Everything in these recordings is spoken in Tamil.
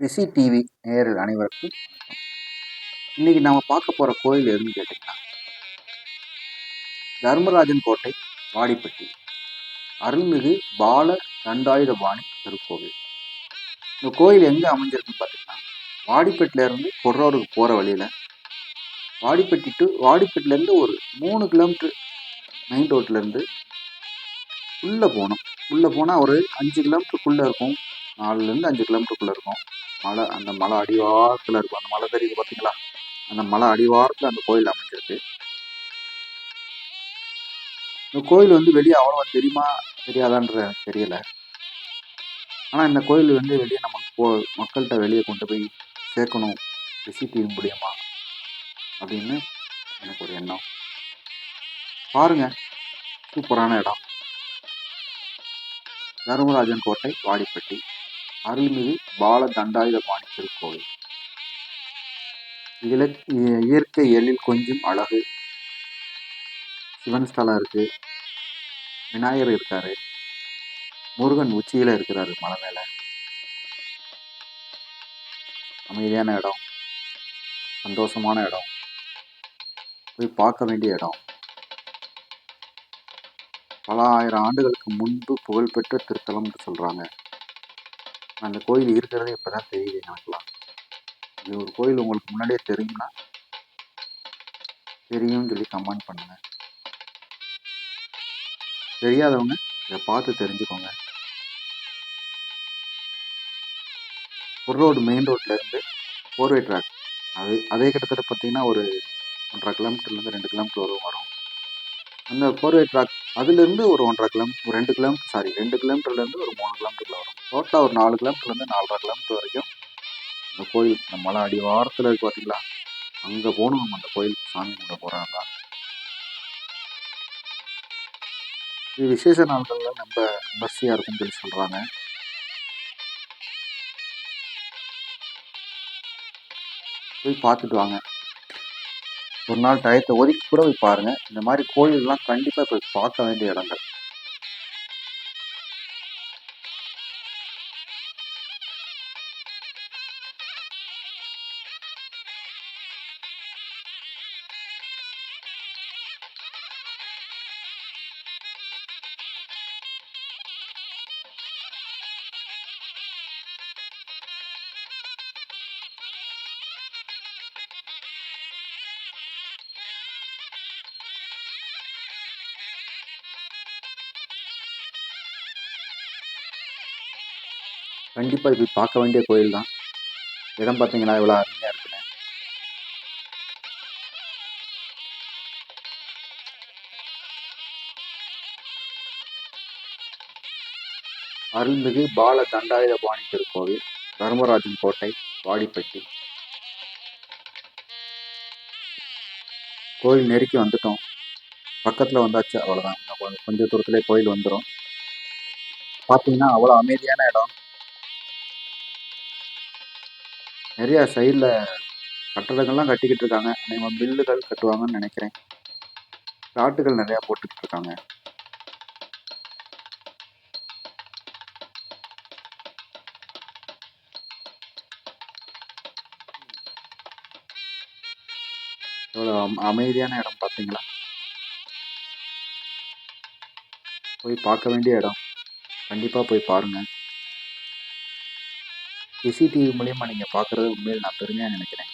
ரிஷி டிவி நேரில் அனைவருக்கும் இன்னைக்கு நாம பார்க்க போற கோயில் எதுன்னு கேட்டீங்கன்னா தர்மராஜன் கோட்டை வாடிப்பட்டி அருள்மிகு பால தண்டாயுதபாணி திருக்கோவில். இந்த கோயில் எங்க அமைஞ்சிருக்குன்னு பார்த்தீங்கன்னா வாடிப்பட்டில இருந்து கொர்ரோடுக்கு போற வழியில வாடிப்பட்டி டு வாடிப்பட்டில இருந்து ஒரு மூணு கிலோமீட்டர் மெயின் ரோட்ல இருந்து உள்ள போகணும். உள்ள போனா ஒரு அஞ்சு கிலோமீட்டருக்குள்ள இருக்கும். நாலுல இருந்து அஞ்சு கிலோமீட்டருக்குள்ள இருக்கும். மலை அந்த மலை அடிவாரத்தில் இருக்கும். அந்த மலை தெரியுது பார்த்தீங்களா அந்த மலை அடிவாரத்தில் அந்த கோயில் அமைஞ்சிருக்கு. இந்த கோயில் வந்து வெளியே அவ்வளோவா தெரியுமா தெரியாதான்ற தெரியல. ஆனால் இந்த கோயில் வந்து வெளியே நம்ம போ மக்கள்கிட்ட வெளியே கொண்டு போய் சேர்க்கணும் விசிட்டிங் முடியுமா அப்படின்னு எனக்கு ஒரு எண்ணம். பாருங்க சூப்பரான இடம். தர்மராஜன் கோட்டை வாடிப்பட்டி. அருள்மிகு பால தண்டாயுதபாணி திருக்கோவில் இதில் இயற்கை எழில் கொஞ்சம் அழகு. சிவன் ஸ்தலம் இருக்கு. விநாயகர் இருக்காரு. முருகன் உச்சியில இருக்கிறாரு மலை மேல. அமைதியான இடம். சந்தோஷமான இடம். போய் பார்க்க வேண்டிய இடம். பல ஆயிரம் ஆண்டுகளுக்கு முன்பு புகழ்பெற்ற திருத்தலம்னு சொல்றாங்க. அந்த கோயில் இருக்கிறதே இப்பதான் தெரியுது எனக்குலாம் இது ஒரு கோயில் உங்களுக்கு முன்னாடியே தெரியும்னா தெரியும்னு சொல்லி கமெண்ட் பண்ணுங்க. தெரியாதவங்க இதை பார்த்து தெரிஞ்சுக்கோங்க. ஒரு ரோடு மெயின் ரோட்ல இருந்து ஃபோர்வே ட்ராக் அது அதே கிட்டத்தட்ட பார்த்தீங்கன்னா ஒரு ஒன்றரை கிலோமீட்டர்லேருந்து ரெண்டு கிலோமீட்டர் வரும் வரும். அந்த ஃபோர்வே ட்ராக் அதுலேருந்து ஒரு ஒன்றரை கிலோமீட்டர் ரெண்டு கிலோமீட்டர் சாரி ரெண்டு கிலோமீட்டர்லேருந்து ஒரு மூணு கிலோமீட்டரில் வரும். டோட்டலாக ஒரு நாலு கிலோமீட்டர்லேருந்து நாலரை கிலோமீட்டர் வரைக்கும் அந்த கோயில் இந்த மலை அடிவாரத்தில் இருக்குது பார்த்தீங்களா அங்கே போகணும் நம்ம அந்த கோயிலுக்கு சாமி கும்பிட போகிறாங்க இது விசேஷ நாள்களில் நம்ம பஸ்ஸியாக இருக்குன்னு சொல்லி சொல்கிறாங்க போய் பார்த்துட்டு வாங்க. ஒரு நாள் டயத்தை ஒதுக்கி கூட போய் பாருங்கள் இந்த மாதிரி கோயிலெலாம் கண்டிப்பாக போய் பார்க்க வேண்டிய இடங்கள். கண்டிப்பாக போய் பார்க்க வேண்டிய கோயில் தான். இடம் பார்த்தீங்கன்னா இவ்வளோ அருமையாக இருக்குன்னு. அருள்மிகு பால தண்டாயுதபாணி திருக்கோவில் தர்மராஜன் கோட்டை வாடிப்பட்டி. கோயில் நெருக்கி வந்துட்டோம். பக்கத்தில் வந்தாச்சு அவ்வளோதான் கொஞ்சம் கொஞ்ச கோயில் வந்துடும் பார்த்தீங்கன்னா அவ்வளோ அமைதியான இடம். நிறைய சைடில் கட்டடங்கள்லாம் கட்டிக்கிட்டு இருக்காங்க. நம்ம பில்லுகள் கட்டுவாங்கன்னு நினைக்கிறேன். ராட்டுகள் நிறையா போட்டுக்கிட்டு இருக்காங்க. எவ்வளோ அம்- அமைதியான இடம் பார்த்தீங்களா? போய் பார்க்க வேண்டிய இடம். கண்டிப்பாக போய் பாருங்க. சிசிடிவி மூலியமா நீங்கள் பார்க்குறது உண்மையில் நான் பெருமையாக நினைக்கிறேன்.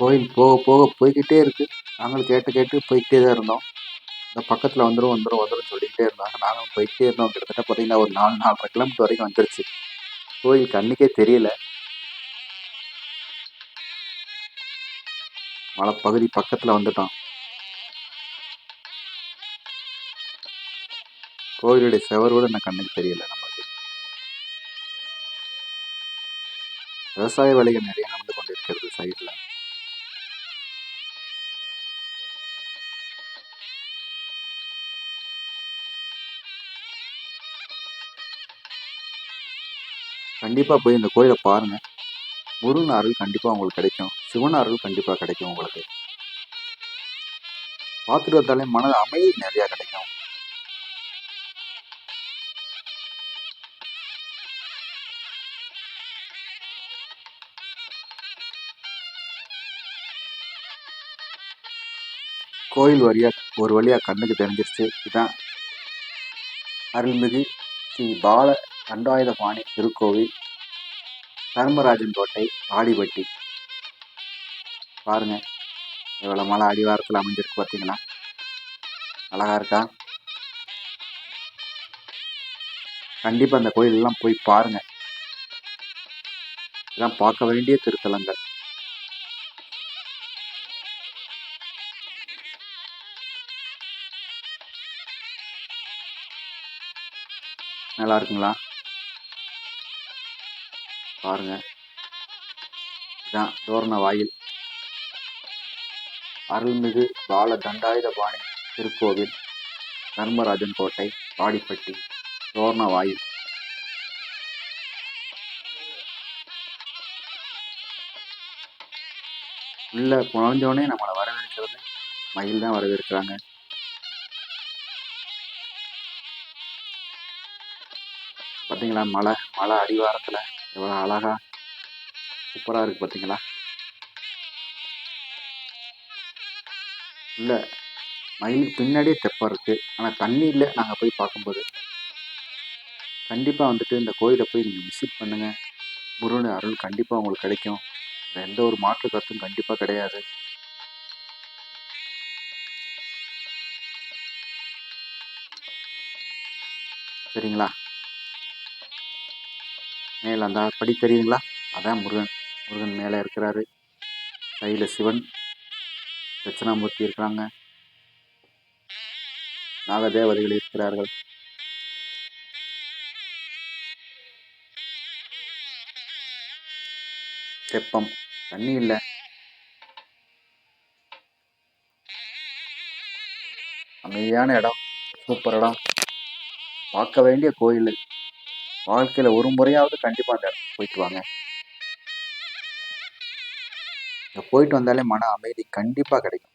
கோயில் போக போக போய்கிட்டே இருக்கு. நாங்களும் கேட்டு கேட்டு போய்கிட்டே தான் இருந்தோம். இந்த பக்கத்தில் வந்துடும் வந்துடும் வந்துடும் போயிட்டே இருந்தாங்க நானும் போயிட்டே இருந்தோம் கிட்டத்தட்ட பார்த்தீங்கன்னா ஒரு நாலு நாலரை கிலோமீட்டர் வரைக்கும் வந்துருச்சு. கோயில் கண்ணுக்கே தெரியல. மலைப்பகுதி பக்கத்தில் வந்துட்டோம். கோயிலுடைய செவர் கூட எனக்கு கண்ணுக்கு தெரியல நமக்கு விவசாய வேலைகள் நிறைய நடந்து கொண்டிருக்கிறது சைடில் கண்டிப்பாக போய் இந்த கோயிலை பாருங்கள் முருகன் அருள் கண்டிப்பாக உங்களுக்கு கிடைக்கும். சிவன் அருள் கண்டிப்பாக கிடைக்கும் உங்களுக்கு. பார்த்துட்டு வந்தாலே மன அமைதி நிறையா கிடைக்கும். கோயில் வழியாக ஒரு வழியாக கண்ணுக்கு தெரிஞ்சிருச்சு. இதுதான் அருள்மிகு ஸ்ரீ பால தண்டாயுதபாணி திருக்கோவில். தர்மராஜன் கோட்டை ஆடிப்பட்டி பாருங்க எவ்வளோ மலை அடிவாரத்தில் அமைஞ்சிருக்கு பார்த்தீங்களா அழகா இருக்கா? கண்டிப்பாக அந்த கோயிலெல்லாம் போய் பாருங்க. இதெல்லாம் பார்க்க வேண்டிய திருத்தலங்கள். நல்லா இருக்குங்களா? பாருங்க. இதான் தோரண வாயில். அருள்மிகு பால தண்டாயுதபாணி திருக்கோவில் தர்மராஜன் கோட்டை பாடிப்பட்டி தோரண வாயில். உள்ள நுழைஞ்சோடனே நம்மளை வரவேற்கிறது. மயில் தான் வரவேற்கிறாங்க. பார்த்தீங்களா மலை மலை அடிவாரத்தில் எவ்வளோ அழகா சூப்பராக இருக்குது பார்த்தீங்களா இல்லை மயிலுக்கு பின்னாடியே தெப்பம் இருக்குது ஆனால் தண்ணியில் நாங்கள் போய் பார்க்கும்போது கண்டிப்பாக வந்துட்டு இந்த கோயிலை போய் நீங்கள் விசிட் பண்ணுங்கள் முருகன் அருள் கண்டிப்பாக உங்களுக்கு கிடைக்கும். எந்த ஒரு மாற்று கருத்தும் கண்டிப்பாக கிடையாது. சரிங்களா? மேலே அந்த படி தெரியுங்களா அதான் முருகன். முருகன் மேலே இருக்கிறாரு. கையில் சிவன். தட்சிணாமூர்த்தி இருக்கிறாங்க. நாகதேவதைகள் இருக்கிறார்கள். தெப்பம். தண்ணி இல்லை. அமைதியான இடம். சூப்பர் இடம். பார்க்க வேண்டிய கோயில். வாழ்க்கையில் ஒரு முறையாவது கண்டிப்பாக அந்த இடத்துக்கு போயிட்டு வாங்க. போயிட்டு வந்தாலே மன அமைதி கண்டிப்பாக கிடைக்கும்.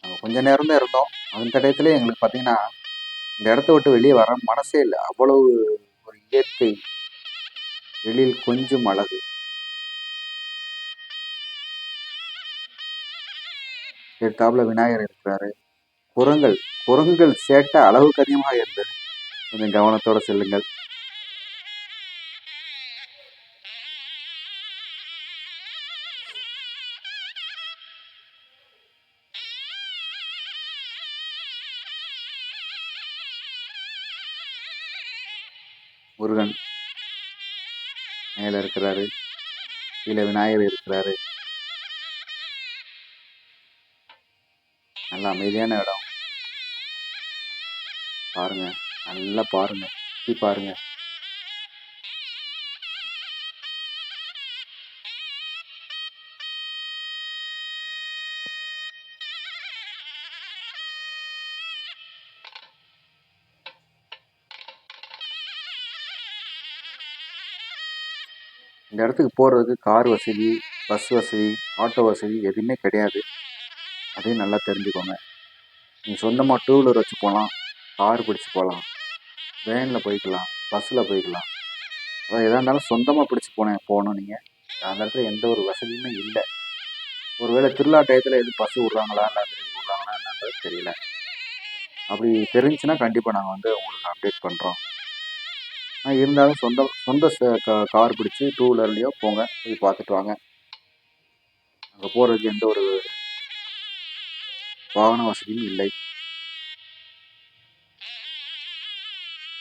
நாங்கள் கொஞ்ச நேரம் தான் இருந்தோம். அந்த டயத்துல எங்களுக்கு பார்த்தீங்கன்னா இந்த இடத்த விட்டு வெளியே வர மனசே இல்லை. அவ்வளவு ஒரு இயற்கை வெளியில் கொஞ்சம் அழகு. எடுத்தாப்புல விநாயகர் இருக்கிறாரு. குரங்கள் குரங்குகள் சேட்டை அளவுக்கு அதிகமாக இருந்தது. கொஞ்சம் கவனத்தோட செல்லுங்கள். முருகன் மேலே இருக்கிறாரு. கீழே விநாயகர் இருக்கிறாரு. நல்ல அமைதியான இடம். பாருங்க நல்லா பாருங்க. சுற்றி பாருங்க. இந்த இடத்துக்கு போகிறதுக்கு கார் வசதி பஸ் வசதி ஆட்டோ வசதி எதுவுமே கிடையாது. அதையும் நல்லா தெரிஞ்சுக்கோங்க. நீங்கள் சொந்தமாக டூ வீலர் வச்சு போகலாம் கார் பிடிச்சி போகலாம் வேனில் போய்க்கலாம் பஸ்ஸில் போய்க்கலாம். அதாவது எதாக இருந்தாலும் சொந்தமாக பிடிச்சி போனேன் போகணும் நீங்கள் அந்த இடத்துல எந்த ஒரு வசதியுமே இல்லை. ஒருவேளை திருவிழா டயத்தில் எதுவும் பஸ் விட்றாங்களா இல்லை அது விட்றாங்களா என்னன்றது தெரியல. அப்படி தெரிஞ்சுன்னா கண்டிப்பாக நாங்கள் வந்து உங்களுக்கு அப்டேட் பண்ணுறோம் இருந்தாலும் சொந்த சொந்த கா- கார் பிடிச்சி டூ வீலர்லேயோ போங்க போய் பார்த்துட்டு வாங்க. அங்கே போகிறதுக்கு எந்த ஒரு வாகன வசதியும் இல்லை.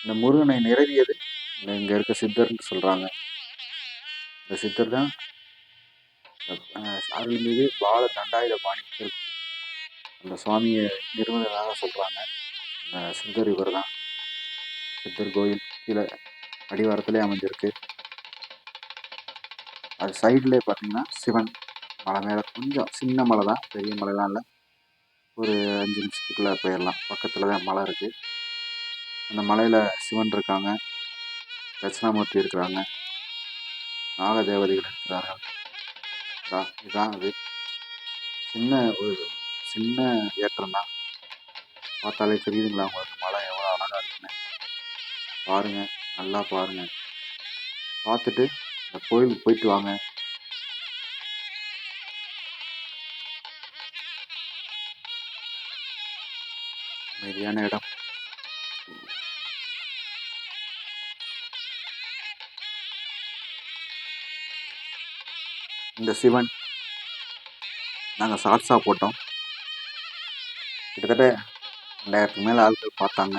இந்த முருகனை நிறவியது இங்கே இருக்க சித்தர்னு சொல்கிறாங்க இந்த சித்தர் தான் அஹ், மீது பால தண்டாயுத பாணி அந்த சுவாமியை நிறுவனதாக சொல்கிறாங்க சித்தர் இவர் தான் சித்தர் கோயில் கீழே அடிவாரத்திலே அமைஞ்சிருக்கு அது சைட்லேயே பார்த்தீங்கன்னா சிவன் மலை மேலே கொஞ்சம் சின்ன மலை தான் பெரிய மலைலாம் இல்லை. ஒரு அஞ்சு நிமிஷத்துக்குள்ளே போயிடலாம் பக்கத்தில் தான் மலை இருக்குது அந்த மலையில் சிவன் இருக்காங்க. தட்சிணாமூர்த்தி இருக்கிறாங்க. நாக தேவதைகள் இருக்கிறார்கள். இதுதான் அது. சின்ன ஒரு சின்ன ஏற்றம் தான். பார்த்தாலே தெரியுதுங்களா உங்களுக்கு மலை எவ்வளோ அழகாக இருக்குன்னு. பாருங்கள் நல்லா பாருங்க. பார்த்துட்டு இந்த கோயிலுக்கு போயிட்டு வாங்க. அமைதியான இடம். இந்த சிவன் நாங்கள் ஷார்ட்ஸாக போட்டோம். கிட்டத்தட்ட ரெண்டாயிரத்துக்கு மேலே ஆட்கள் பார்த்தாங்க.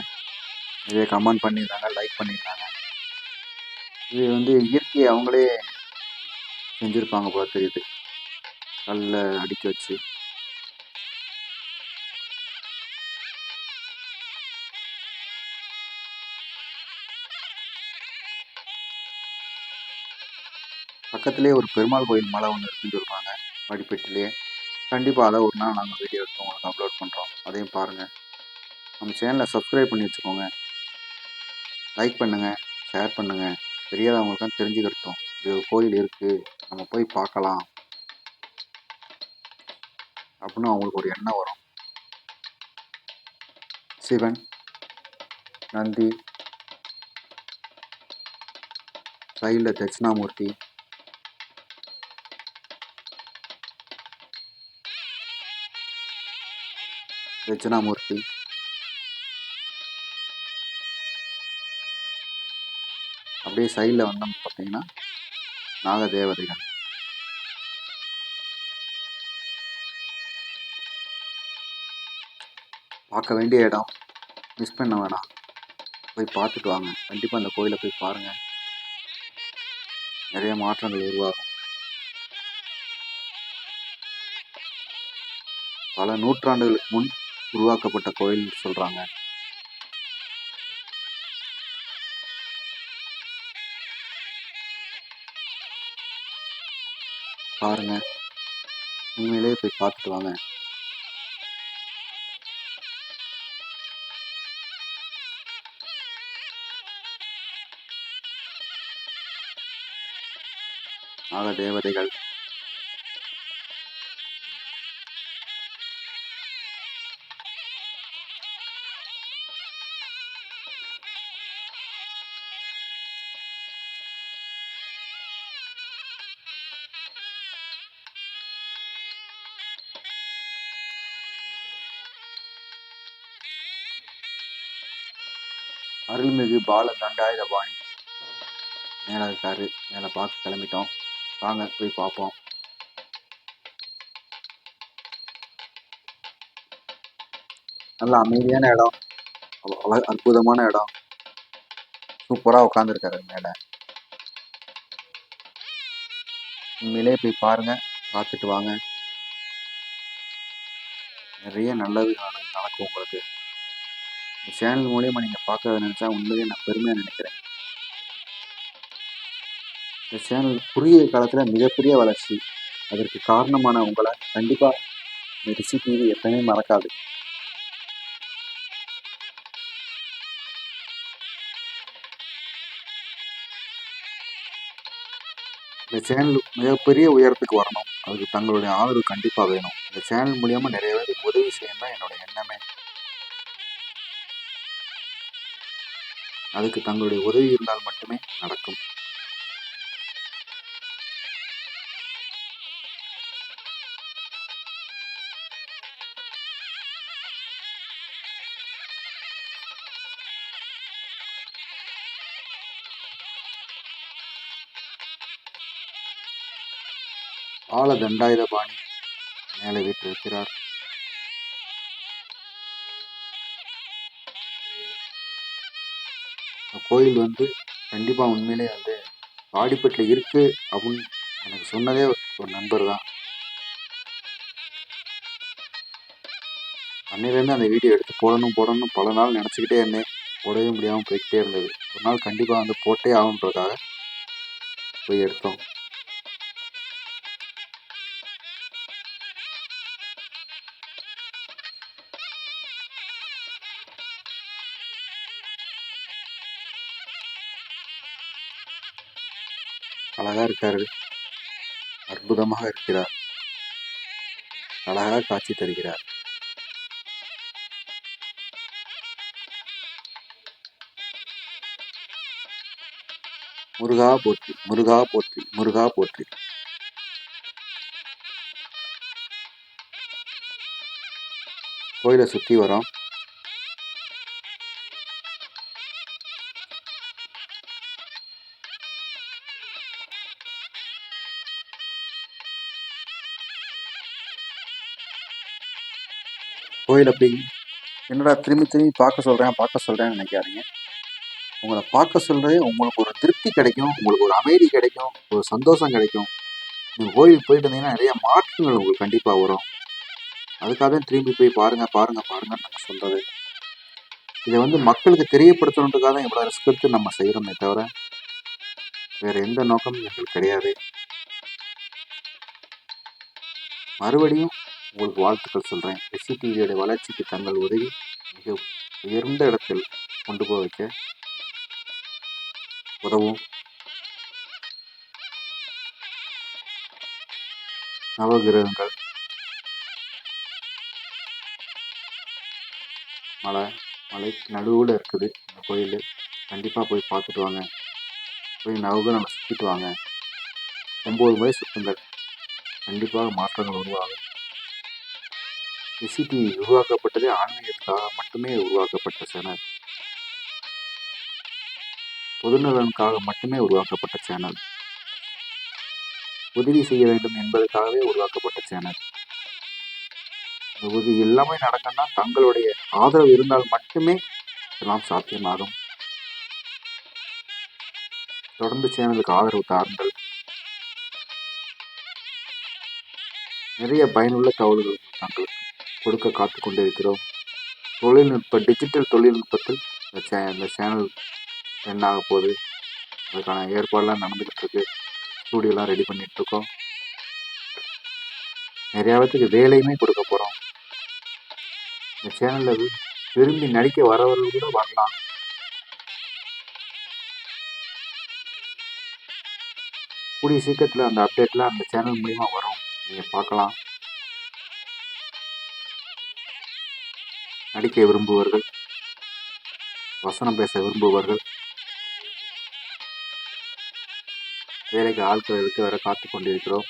இதே கமெண்ட் பண்ணியிருந்தாங்க லைக் பண்ணியிருந்தாங்க. இது வந்து இயற்கையை அவங்களே செஞ்சுருப்பாங்க போல தெரியுது. கல்ல அடிக்க வச்சு. பக்கத்துலேயே ஒரு பெருமாள் கோயில் மலை ஒன்று இருக்குன்னு சொல்கிறாங்க வடிப்பட்டிலேயே கண்டிப்பாக அதை ஒரு நாள் நாங்கள் வீடியோ எடுத்து உங்களுக்கு அப்லோட் பண்ணுறோம் அதையும் பாருங்கள் நம்ம சேனலை சப்ஸ்கிரைப் பண்ணி வச்சுக்கோங்க. லைக் பண்ணுங்கள் ஷேர் பண்ணுங்கள் தெரியாதவங்களுக்கும் தெரிஞ்சுக்கிட்டோம் இது ஒரு கோயில் இருக்குது நம்ம போய் பார்க்கலாம். அப்படின்னு அவங்களுக்கு ஒரு எண்ணம் வரும். சிவன் நந்தி சைடில் தட்சிணாமூர்த்தி. தட்சிணாமூர்த்தி. அப்படியே சைடில் வந்தோம் பார்த்தீங்கன்னா நாக தேவதைகள் பார்க்க வேண்டிய இடம். மிஸ் பண்ண வேணாம். போய் பார்த்துட்டு வாங்க. கண்டிப்பாக அந்த கோயிலை போய் பாருங்கள் நிறைய மாற்றங்கள் உருவாகும். பல நூற்றாண்டுகளுக்கு முன் உருவாக்கப்பட்ட கோயில்னு சொல்கிறாங்க பாருங்க. உண்மையிலேயே போய் பார்த்துட்டு வாங்க. நாக தேவதைகள். அருள்மிகு பால தண்டாயுதபாணி மேலே இருக்காரு. மேலே பார்க்க கிளம்பிட்டோம். வாங்க போய் பார்ப்போம். நல்ல அமைதியான இடம். அற்புதமான இடம். சூப்பராக உட்காந்துருக்காரு மேலே. உண்மையிலே போய் பாருங்க. பார்த்துட்டு வாங்க. நிறைய நல்லது நடக்கும் உங்களுக்கு. இந்த சேனல் மூலியமா நீங்கள் பார்க்கறத நினச்சா உண்மையிலேயே நான் பெருமையாக நினைக்கிறேன். இந்த சேனல் குறுகிய காலத்தில் மிகப்பெரிய வளர்ச்சி. அதற்கு காரணமான உங்களை கண்டிப்பாக இந்த ரிஷி டிவி எப்பயுமே மறக்காது. இந்த சேனல் மிகப்பெரிய உயரத்துக்கு வரணும். அதுக்கு தங்களுடைய ஆதரவு கண்டிப்பாக வேணும். இந்த சேனல் மூலியமாக நிறைய பேருக்கு உதவி செய்யணும் தான் என்னோட எண்ணமே. அதுக்கு தங்களுடைய உதவி இருந்தால் மட்டுமே நடக்கும். ஆல தண்டாயுதபாணி மேலே வீட்டிருக்கிறார் கோயில் வந்து கண்டிப்பாக உண்மையிலே வந்து வாடிப்பட்டில் இருக்கு அப்படின்னு எனக்கு சொன்னதே ஒரு நண்பர் தான். அன்னையிலேருந்து அந்த வீடியோ எடுத்து போடணும் போடணும் பல நாள் நினச்சிக்கிட்டே இருந்தேன். போடவே முடியாமல் போய்கிட்டே இருந்தது. ஒரு நாள் கண்டிப்பாக வந்து போட்டே ஆகுன்றதுக்காக போய் எடுத்தோம். அழகா இருக்காரு. அற்புதமாக இருக்கிறார். அழகாக காட்சி தருகிறார். முருகா போற்றி முருகா போற்றி முருகா போற்றி. கோயிலை சுற்றி வரோம். கோயில் அப்படி என்னடா திரும்பி திரும்பி பார்க்க சொல்கிறேன் பார்க்க சொல்கிறேன்னு நினைக்காதீங்க. உங்களை பார்க்க சொல்கிறது உங்களுக்கு ஒரு திருப்தி கிடைக்கும் உங்களுக்கு ஒரு அமைதி கிடைக்கும் ஒரு சந்தோஷம் கிடைக்கும். நீங்கள் கோயிலுக்கு போயிட்டு இருந்தீங்கன்னா நிறைய மாற்றங்கள் உங்களுக்கு கண்டிப்பாக வரும். அதுக்காக திரும்பி போய் பாருங்கள் பாருங்கள் பாருங்கன்னு நாங்கள் சொல்கிறது இதை வந்து மக்களுக்கு தெரியப்படுத்தணுன்றதுக்காக தான் இவ்வளோ ரிஸ்க் எடுத்து நம்ம செய்கிறோமே தவிர வேறு எந்த நோக்கமும் எங்களுக்கு கிடையாது. மறுபடியும் உங்களுக்கு வாழ்த்துக்கள் சொல்கிறேன் எஸ்சிடிவியோட வளர்ச்சிக்கு தங்கள் உதவி மிக உயர்ந்த இடத்தில் கொண்டு போய் வைக்க உதவும். நவகிரகங்கள் மலை மலை நடுவில் இருக்குது. இந்த கோயில். கண்டிப்பாக போய் பார்த்துட்டு வாங்க. போய் நவகிரகம் சுற்றிட்டு வாங்க. ஒம்பது முறை சுற்றுங்கள் கண்டிப்பாக மாற்றங்கள் உருவாகும். எஸ்சிடிவி உருவாக்கப்பட்டதே ஆன்மீகத்துக்காக மட்டுமே உருவாக்கப்பட்ட சேனல். பொதுநலனுக்காக மட்டுமே உருவாக்கப்பட்ட சேனல். உதவி செய்ய வேண்டும் என்பதற்காகவே உருவாக்கப்பட்ட சேனல். உதவி எல்லாமே நடக்கணும்னா தங்களுடைய ஆதரவு இருந்தால் மட்டுமே இதெல்லாம் சாத்தியமாகும். தொடர்ந்து சேனலுக்கு ஆதரவு தாருங்கள். நிறைய பயனுள்ள தகவல்கள் தங்களுக்கு கொடுக்க காத்து கொண்டிருக்கிறோம் தொழில்நுட்ப டிஜிட்டல் தொழில்நுட்பத்தில் இந்த சே இந்த சேனல் என்ன ஆக போகுது. அதுக்கான ஏற்பாடெலாம் நடந்துக்கிட்டு இருக்கு ஸ்டூடியோலாம் ரெடி பண்ணிகிட்ருக்கோம். இருக்கோம் நிறையா பேத்துக்கு வேலையுமே கொடுக்க போகிறோம் இந்த சேனலில் விரும்பி நடிக்க வரவர்கள் கூட வரலாம். கூடிய சீக்கிரத்தில் அந்த அப்டேட்லாம் அந்த சேனல் மூலிமா வரும். நீங்கள் பார்க்கலாம். நடிக்க விரும்புவர்கள். வசனம் பேச விரும்புபவர்கள் வேலைக்கு ஆட்கள் எடுத்து வர காத்து கொண்டிருக்கிறோம்.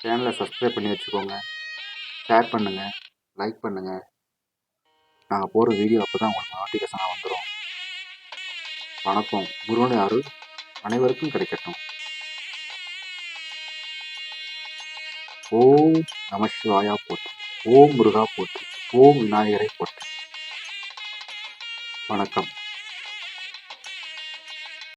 சேனலை சப்ஸ்கிரைப் பண்ணி வச்சுக்கோங்க. ஷேர் பண்ணுங்கள் லைக் பண்ணுங்கள் நாங்கள் போகிற வீடியோ அப்போ தான் உங்களுக்கு நோட்டிஃபிகேஷனாக வந்துடும் வணக்கம். முருகனுடைய அருள் அனைவருக்கும் கிடைக்கட்டும். ஓம் நமசிவாயா போற்றி. ஓம் முருகா போற்றி. ஓம் விநாயகரை போற்றி. வணக்கம்.